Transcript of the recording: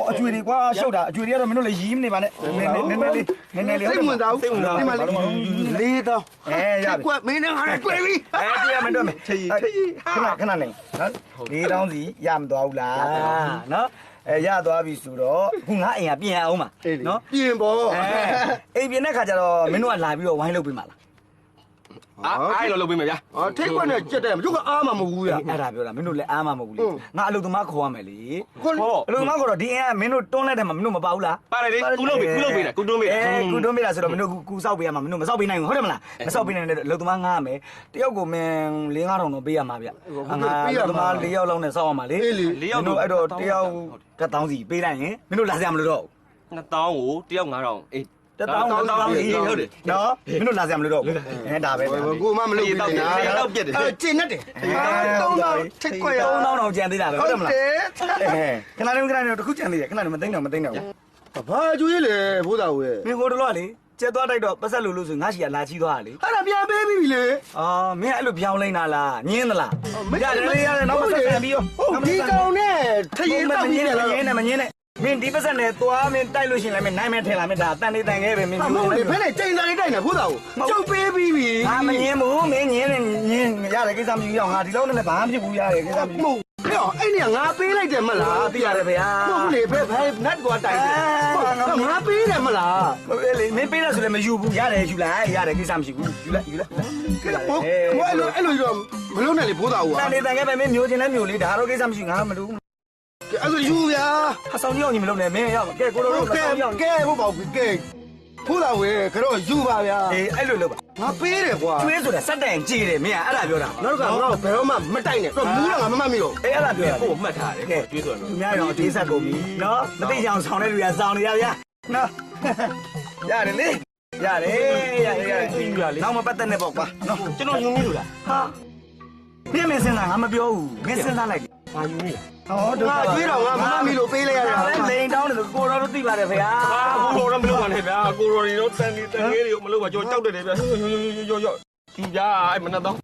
ဟောအကျွေတွေကွာရှုပ်တာအကျွေတွေကတော့မင်းတို့လည်းရီးမနေပါနဲ့နည်းနည်းနည်းနည်းလေးနည်းနည်းလေးစိတ်ဝင်စားဘူးဒီမှာလေးတောင်းအဲရပြီကွက်မင်းနဲ့ငါနဲ့တွေ့ပြီအဲတရားမတော့မယ်ချေချေခဏခဏနေနော်လေးတောင်းစီရမသွားဘူးလားနော်အဲရသွားပြီဆိုတော့အခုငါအိမ်ကပြင်ရအောင်ပါနော်ပြင်ပေါ်အဲအိမ်ပြင်တဲ့ခါကျတော့မင်းတို့ကလာပြီးတော့ဝိုင်းလုပ်ပေးမှာလား အားအားရလို့လုပ်ပေးမယ်ဗျာအော်ထိတ်ကွက်နဲ့ကြက်တယ်မကျုပ်ကအားမမဟုတ်ဘူးရအဲ့ဒါပြောတာမင်းတို့လည်းအားမမဟုတ်ဘူးလေငါအလုပ်သမားခေါ်ရမယ်လေခွန်းဟောအလုပ်သမားခေါ်တော့ဒီအိမ်ကမင်းတို့တွန်းလိုက်တယ်မှာမင်းတို့မပါဘူးလားပါတယ်လေကုလုပ်ပေးကုလုပ်ပေးတယ်ကုတွန်းပေးတယ်အဲကုတွန်းပေးတာဆိုတော့မင်းတို့ကူစောက်ပေးရမှာမင်းတို့မစောက်ပေးနိုင်ဘူးဟုတ်တယ်မလားမစောက်ပေးနိုင်တဲ့လုံသမားငားရမယ်တယောက်ကိုမင်း၄9000တော့ပေးရမှာဗျလုံသမား၄ယောက်လောက်နဲ့စောက်ရမှာလေမင်းတို့အဲ့တော့တယောက်တစ်တောင်းစီပေးလိုက်ရင်မင်းတို့လာစရာမလိုတော့2000ကိုတယောက်9000အေး တစ်တောင်းတစ်တောင်းကြီးဟုတ်တယ်နော်မင်းတို့လာစရာမလိုတော့ဘူးအဲဒါပဲကိုမမလုပ်ဘူးနာအဲကျင်းနေတယ်တုံးတော့ထိတ်ကွက်ရ3000တော့ကြံသေးတာပဲဟုဟုတ်တယ်တ်မတလားယ်အဲခဏလေးခဏလေးတခုကြံသေးတယ်ခဏလေးမသိတော့မသိတော့ဘာကျွေးလေဘိုးသားဝဲမင်းဟိုတလောကလေကျက်သွားတိုက်တော့ပတ်ဆက်လို့လို့ဆိုငါရှိရလာချီသွားတာလေအဲ့ဒါပြန်ပေးပြီလေအော်မင်းအဲ့လိုပြောင်းလိမ့်တာလားညင်းသလားရတယ်လေရတယ်နောက်ပတ်ဆက်ပြန်ပြီးရောဟုတ်ဒီကောင်နဲ့ထမရင်င်းတောက်မပြီးညင်းတယ်နဲ့မလားညင်းနဲ့မညင်းနဲ့ မင်းဒီပတ်ဆက်နဲ့သွားမင်းတိုက်လို့ရှိရင်လည်းမင်းနိုင်မဲထဲလာမင်းဒါတန်နေတန်ခဲ့ပဲမင်းမဟုတ်လေဖဲနဲ့ကျိန်စားလေးတိုက်နေဘိုးသားကိုကျုပ်ပေးပြီးပြီငါမညင်းဘူးမင်းညင်းနဲ့ညင်းရတယ်ကိစ္စမယူရအောင်ငါဒီလောက်နဲ့ဘာမှဖြစ်ဘူးရတယ်ကိစ္စမယူမဟုတ်ဟဲ့အဲ့နေငါပေးလိုက်တယ်မလားပြရတယ်ဗျာမဟုတ်လေဖဲဖဲနတ်ကွာတိုက်တယ်ငါပေးတယ်မလားဟုတ်လေမင်းပေးလို့ဆိုလည်းမယူဘူးရတယ်ယူလိုက်ရတယ်ကိစ္စမရှိဘူးယူလိုက်ယူလိုက်ကဲဘောဘောအဲ့လိုအဲ့လိုတော့မလုံးနဲ့လေဘိုးသားကိုတန်နေတန်ခဲ့ပဲမင်းမျိုးချင်းလဲမျိုးလေးဒါတော့ကိစ္စမရှိငါမလုပ်ဘူး အဲ့ဆိုယူဗျာအဆောင်ကြီးအောင်ညီမလုပ်နဲ့မင်းရောက်ကဲကိုလိုလိုကဲအဆောင်ကြီးအောင်ကဲဘိုးပေါ့ကဲဘိုးသားဝဲကတော့ယူပါဗျာအေးအဲ့လိုလုပ်ပါငါပေးတယ်ကွာကျွေးဆိုတာစက်တန်ကြည်တယ်မင်းအဲ့ဒါပြောတာနောက်ကငါ့ကိုဘယ်တော့မှမတိုက်နဲ့တော့မူးတော့ငါမမမီတော့အေးအဲ့ဒါပြောတာကိုမှတ်ထားတယ်ကျွေးဆိုတော့သူများရောဒေးဆက်ကုန်ပြီနော်မသိအောင်ဆောင်တဲ့လူကဆောင်နေရဗျာနော်ရတယ်လေရတယ်ရတယ်ရတယ်နောက်မပတ်သက်နဲ့ပေါ့ကွာနော်ကျွန်တော်ယူမိလို့လားဟာမင်းမင်းစဉ်းစားငါမပြောဘူးမင်းစဉ်းစားလိုက်ဘာယူမိ ဟောဒုက္ငါခကျွေးတော့ငါမမမီလို့ပေးလိုက်ရတာလိန်တောင်းတယ်လို့ကိုတော်တို့သိပါတယ်ဗျာအာကိုတော်တော့မလုပ်ပါနဲ့ဗျာကိုတော်တွေတော့တန်နေတန်ငယ်တွေကိုမလုပ်ပါကျွန်တော်ကြောက်တယ်လေဗျာရောရောရောရောဒီဗျာအဲ့မနတော့